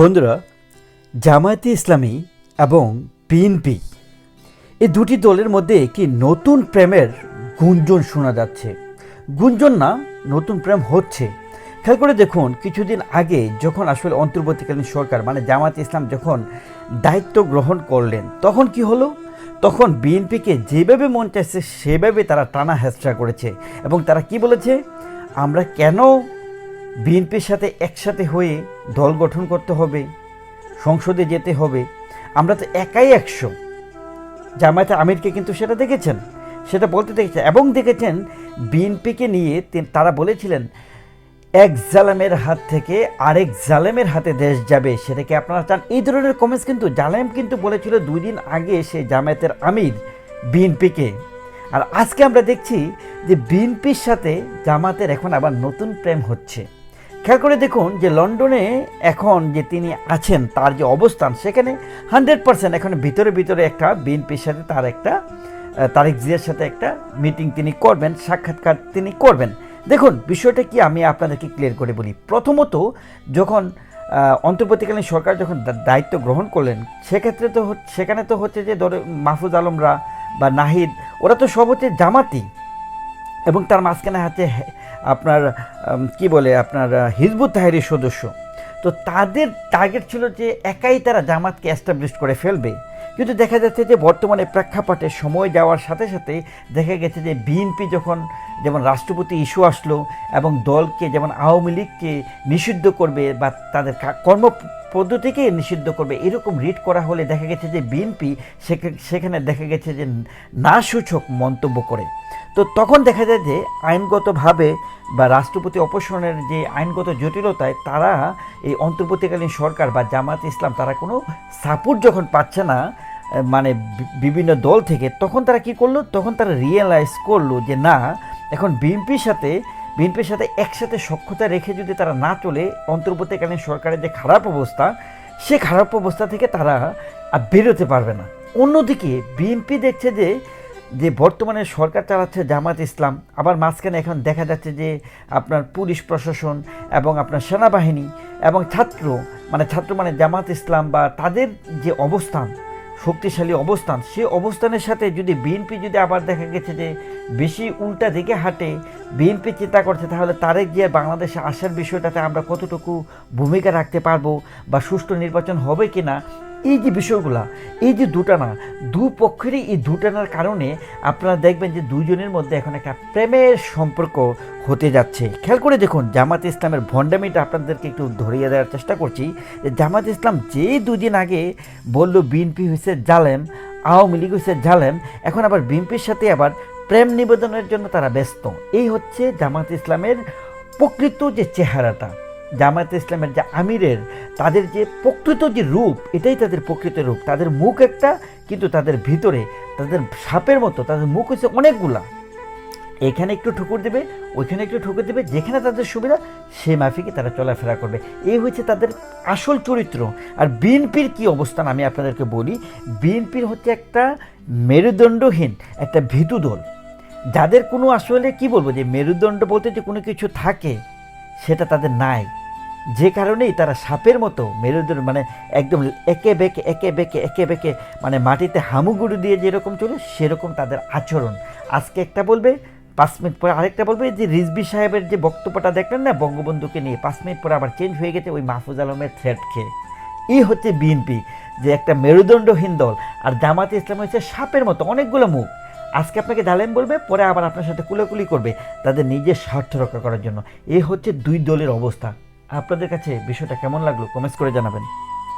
বন্ধুরা, জামায়াতে ইসলামী এবং বিএনপি এই দুটি দলের মধ্যে কি নতুন প্রেমের গুঞ্জন শোনা যাচ্ছে। গুঞ্জন না, নতুন প্রেম হচ্ছে। খেয়াল করে দেখুন, কিছুদিন আগে যখন আসলে অন্তর্বর্তীকালীন সরকার মানে জামায়াত ইসলাম যখন দায়িত্ব গ্রহণ করলেন, তখন কি হলো? তখন বিএনপিকে যেভাবে মন চাইছে, সেভাবে তারা টানা হেঁচড়া করেছে। এবং তারা কি বলেছে? আমরা কেন বিএনপির সাথে একসাথে হয়ে দল গঠন করতে হবে, সংসদে যেতে হবে। আমরা তো একাই একশো। জামায়াতে আমিরকে কিন্তু সেটা দেখেছেন, সেটা বলতে দেখেছেন। এবং দেখেছেন বিএনপিকে নিয়ে তারা বলেছিলেন, এক জালেমের হাত থেকে আরেক জালেমের হাতে দেশ যাবে। সেটাকে আপনারা চান? এই ধরনের কমেন্টস কিন্তু, জালেম কিন্তু বলেছিল দুই দিন আগে সে জামায়াতের আমির বিএনপিকে। আর আজকে আমরা দেখছি যে বিএনপির সাথে জামাতের এখন আবার নতুন প্রেম হচ্ছে। খেয়াল করে দেখুন যে লন্ডনে এখন যে তিনি আছেন, তার যে অবস্থান, সেখানে হান্ড্রেড পার্সেন্ট এখন ভিতরে ভিতরে একটা বিএনপির সাথে তার একটা তারেক জিয়ার সাথে একটা মিটিং তিনি করবেন, সাক্ষাৎকার তিনি করবেন। দেখুন, বিষয়টা কি আমি আপনাদেরকে ক্লিয়ার করে বলি। প্রথমত, যখন অন্তর্বর্তীকালীন সরকার যখন দায়িত্ব গ্রহণ করলেন, সেক্ষেত্রে তো হচ্ছে- সেখানে তো হচ্ছে যে ধরে মাহফুজ আলমরা বা নাহিদ, ওরা তো সব হচ্ছে জামাতি এবং তার মাঝখানে আছে হে- আপনার কি বলে, আপনার হিজবুত তাহেরির সদস্য। তো তাদের টার্গেট ছিল যে একাই তারা জামাতকে অ্যাস্টাবলিশ করে ফেলবে। কিন্তু দেখা যাচ্ছে যে বর্তমানে প্রেক্ষাপটে সময় যাওয়ার সাথে সাথে দেখা গেছে যে বিএনপি যখন, যেমন রাষ্ট্রপতি ইস্যু আসলো এবং দলকে যেমন আওয়ামী লীগকে নিষিদ্ধ করবে বা তাদের কর্ম পদ্ধতিকে নিষিদ্ধ করবে, এরকম রিড করা হলে দেখা গেছে যে বিএনপি সেখানে দেখা গেছে যে না সূচক মন্তব্য করে। তো তখন দেখা যায় যে আইনগতভাবে বা রাষ্ট্রপতি অপসারণের যে আইনগত জটিলতায় তারা এই অন্তর্বর্তীকালীন সরকার বা জামাত ইসলাম তারা কোনো সাপোর্ট যখন পাচ্ছে না মানে বিভিন্ন দল থেকে, তখন তারা কি করল? তখন তারা রিয়েলাইজ করল যে না, এখন বিএনপির সাথে বিএনপির সাথে একসাথে সক্ষতা রেখে যদি তারা না চলে, অন্তর্বর্তীকালীন সরকারের যে খারাপ অবস্থা, সে খারাপ অবস্থা থেকে তারা আর বেরোতে পারবে না। অন্যদিকে বিএনপি দেখছে যে যে বর্তমানে সরকার চালাচ্ছে জামাত ইসলাম, আবার মাঝখানে এখন দেখা যাচ্ছে যে আপনার পুলিশ প্রশাসন এবং আপনার সেনাবাহিনী এবং ছাত্র মানে ছাত্র মানে জামাত ইসলাম বা তাদের যে অবস্থান, শক্তিশালী অবস্থান, সে অবস্থানের সাথে যদি বিএনপি যদি আবার দেখা গেছে যে বেশি উল্টা দিকে হাঁটে, বিএনপি চিন্তা করছে তাহলে তারেক গিয়ে বাংলাদেশে আসার বিষয়টাতে আমরা কতটুকু ভূমিকা রাখতে পারব বা সুষ্ঠু নির্বাচন হবে কি না এই যে বিষয়গুলা, এই যে দুটানা দুপক্ষেরই এই দুটানার কারণে আপনারা দেখবেন যে দুজনের মধ্যে এখন একটা প্রেমের সম্পর্ক হতে যাচ্ছে। খেয়াল করে দেখুন, জামাত ইসলামের ভণ্ডামিটা আপনাদেরকে একটু ধরিয়ে দেওয়ার চেষ্টা করছি। যে জামাত ইসলাম যে দুদিন আগে বলল বিএনপি হয়েছে জালেম, আওয়ামী লীগ হয়েছে জালেম, এখন আবার বিএনপির সাথে আবার প্রেম নিবেদনের জন্য তারা ব্যস্ত। এই হচ্ছে জামাত ইসলামের প্রকৃত যে চেহারাটা। জামায়াত ইসলামের যে আমিরের, তাদের যে প্রকৃত যে রূপ, এটাই তাদের প্রকৃত রূপ। তাদের মুখ একটা, কিন্তু তাদের ভিতরে, তাদের সাপের মতো, তাদের মুখ হচ্ছে অনেকগুলা। এখানে একটু ঠুকুর দেবে, ওইখানে একটু ঠুকুর দেবে, যেখানে তাদের সুবিধা সে মাফিকে তারা চলাফেরা করবে। এই হচ্ছে তাদের আসল চরিত্র। আর বিএনপির কি অবস্থান, আমি আপনাদেরকে বলি, বিএনপির হচ্ছে একটা মেরুদণ্ডহীন, একটা ভীতু দল। যাদের কোনো আসলে, কি বলব, যে মেরুদণ্ড বলতে যে কোনো কিছু থাকে, সেটা তাদের নাই। যে কারণেই তারা সাপের মতো মেরুদণ্ড মানে একদম একে বেঁকে একে বেঁকে একে বেঁকে মানে মাটিতে হামুগুড়ি দিয়ে যেরকম চলে, সেরকম তাদের আচরণ। আজকে একটা বলবে, পাঁচ মিনিট পরে আরেকটা বলবে, যে রিজবি সাহেবের যে বক্তব্যটা দেখলেন না, বঙ্গবন্ধুকে নিয়ে, পাঁচ মিনিট পরে আবার চেঞ্জ হয়ে গেছে ওই মাহফুজ আলমের থ্রেট খেয়ে। এই হচ্ছে বিএনপি যে একটা মেরুদণ্ডহীন দল। আর জামাতে ইসলাম হচ্ছে সাপের মতো, অনেকগুলো মুখ। আজকে আপনাকে জালেম বলবে, পরে আবার আপনার সাথে কুলাকুলি করবে তাদের নিজের স্বার্থ রক্ষা করার জন্য। এ হচ্ছে দুই দলের অবস্থা। আপনাদের কাছে বিষয়টা কেমন লাগল? কমেন্টস করে জানাবেন।